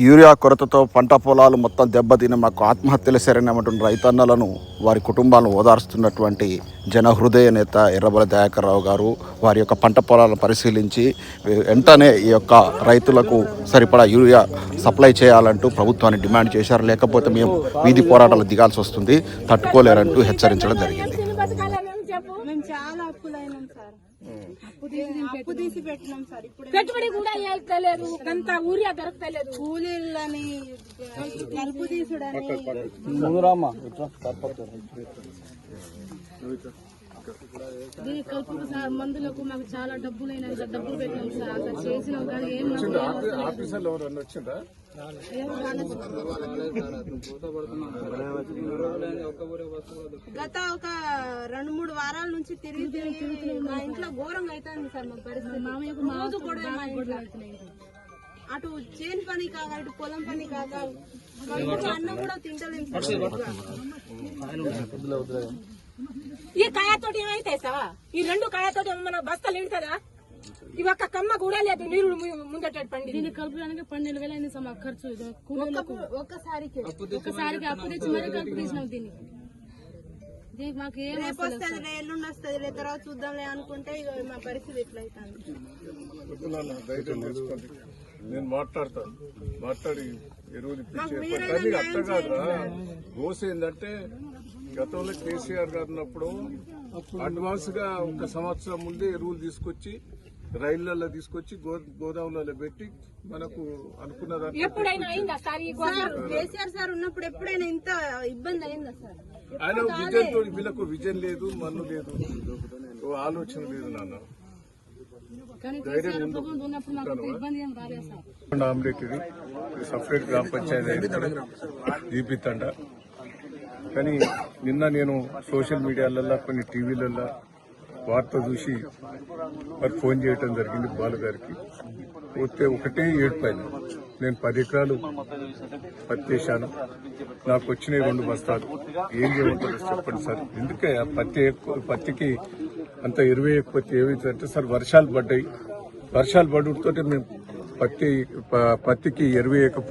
Urea కొరతతో పంట పొలాలు మొత్తం దెబ్బతిని మాకు ఆత్మహత్యలు సరైనటువంటి రైతన్నలను వారి కుటుంబాలను ఓదార్స్తున్నటువంటి జనహృదయ నేత ఎర్రబల దయాకర్ రావు గారు వారి యొక్క పంట పొలాలను పరిశీలించి వెంటనే ఈ యొక్క రైతులకు సరిపడా యూరియా సప్లై చేయాలంటూ ప్రభుత్వాన్ని డిమాండ్ చేశారు. లేకపోతే మేము వీధి పోరాటాలు దిగాల్సి వస్తుంది. తట్టుకోలేరంటూ హెచ్చరించడం జరిగింది. మేము చాలా అప్పులైనాం సార్. అప్పు తీసి అప్పు తీసి పెట్టినాం సార్. ఇప్పుడు పెట్టుబడి కూడా వెళ్తలేదు అంత ఊరియా దొరకలేదు కూలీలని కలుపు తీసుడని. కలుపుకు సార్ మందులకు మాకు చాలా డబ్బులైనా డబ్బులు పెట్టాం సార్. అసలు చేసినాం కానీ ఏం నాకు ఆఫీసర్లు ఎవరన్నా వచ్చిందా? గత ఒక రెండు మూడు వారాల నుంచి తిరిగి తిరిగి మా ఇంట్లో ఘోరంగా అవుతుంది సార్ మా పరిస్థితి. కూడా మా ఇంట్లో. అటు చేను పని కాక ఇటు పొలం పని కాక అన్నం కూడా తింటలేము సార్. ఈ కాయతోటి ఏమైతే సార్? ఈ రెండు కాయతోటి మన బస్తాలు నిండుతుందా ఈ ఒక్క కమ్మ కూడా లేదు నీరు ముందట పండి దీన్ని కలుపుడానికి పన్నెండు వేలు అయింది సార్ మాకు ఖర్చు. ఒక్కసారికి. ఒకసారికి అప్పు తెచ్చి మరీ కలుపు తీసినాం దీన్ని. రేపు వస్తుంది ఎల్లుండి వస్తుంది తర్వాత చూద్దాంలే అనుకుంటే ఇక మా పరిస్థితి నేను మాట్లాడతాను మాట్లాడి ఎరువులు ఇప్పించి అట్ట కాదురా గోస ఏంటంటే గతంలో కేసీఆర్ గారు ఉన్నప్పుడు అడ్వాన్స్గా ఒక సంవత్సరం ముందే ఎరువులు తీసుకొచ్చి రైళ్ళలో తీసుకొచ్చి గో గోదాములలో పెట్టి మనకు అనుకున్న దాంట్లో ఎప్పుడైనా అయిందా సార్ ఈ గోదావరి? సార్ కేసీఆర్ సార్ ఉన్నప్పుడు ఎప్పుడైనా ఇంత ఇబ్బంది అయిందా సార్? ఆయన విజన్ తోటి వీళ్ళకు విజన్ లేదు మన్ను లేదు ఓ ఆలోచన లేదు నాన్న. ఆమ్లెట్ ఇది సపరేట్ గ్రామ పంచాయతీ దీపితండ కానీ నిన్న నేను సోషల్ మీడియాలలో కొన్ని టీవీలలో వార్త చూసి మరి ఫోన్ చేయటం జరిగింది బాలు గారికి. పోతే ఒకటే ఏడుపైన నేను పది ఎకరాలు పత్తి వేశాను. నాకు వచ్చినాయి రెండు బస్తాలు. ఏం చేయమంటారు చెప్పండి సార్. ఎందుకే ఆ పత్తి ఎక్కువ పత్తికి అంత ఇరవై ఎక్కువ ఏమైందంటే సార్ వర్షాలు పడ్డాయి. వర్షాలు పడుతుంటే మేము పత్తి పత్తికి ఎరువేయకపోతే